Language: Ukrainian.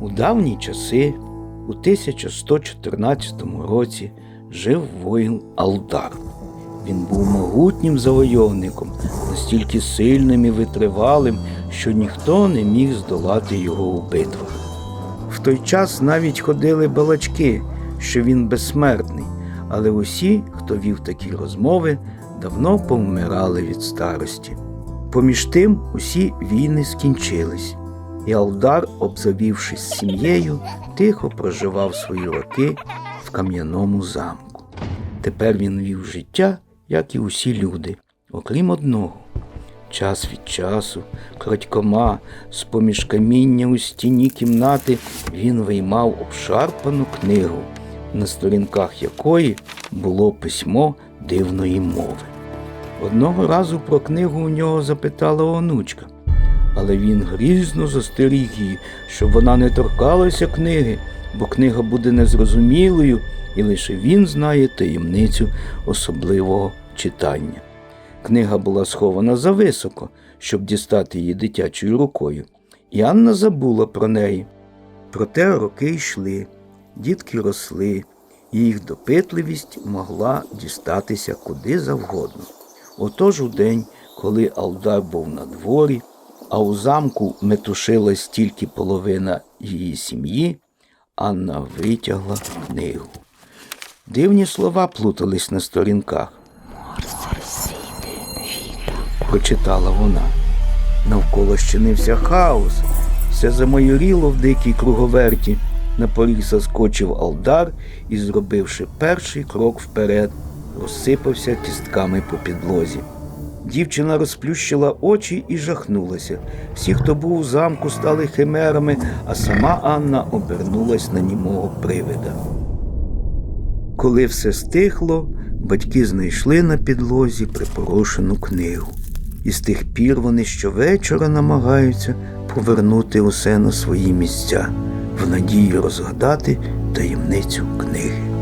У давні часи, у 1114 році, жив воїн Алдар. Він був могутнім завойовником, настільки сильним і витривалим, що ніхто не міг здолати його у битвах. В той час навіть ходили балачки, що він безсмертний, але усі, хто вів такі розмови, давно повмирали від старості. Поміж тим усі війни скінчились, і Алдар, обзавівшись сім'єю, тихо проживав свої роки в кам'яному замку. Тепер він вів життя, як і усі люди, окрім одного. Час від часу, крадькома, з-поміж каміння у стіні кімнати, він виймав обшарпану книгу, на сторінках якої було письмо дивної мови. Одного разу про книгу у нього запитала онучка, але він грізно застеріг її, щоб вона не торкалася книги, бо книга буде незрозумілою, і лише він знає таємницю особливого читання. Книга була схована зависоко, щоб дістати її дитячою рукою, і Анна забула про неї. Проте роки йшли, дітки росли, і їх допитливість могла дістатися куди завгодно. Отож у день, коли Алдар був на дворі, а у замку метушилась тільки половина її сім'ї, Анна витягла книгу. Дивні слова плутались на сторінках. Прочитала вона. Навколо щинився хаос, все замайоріло в дикій круговерті. На поріг заскочив Алдар і, зробивши перший крок вперед, розсипався кістками по підлозі. Дівчина розплющила очі і жахнулася. Всі, хто був у замку, стали химерами, а сама Анна обернулась на німого привида. Коли все стихло, батьки знайшли на підлозі припорошену книгу. І з тих пір вони щовечора намагаються повернути усе на свої місця в надії розгадати таємницю книги.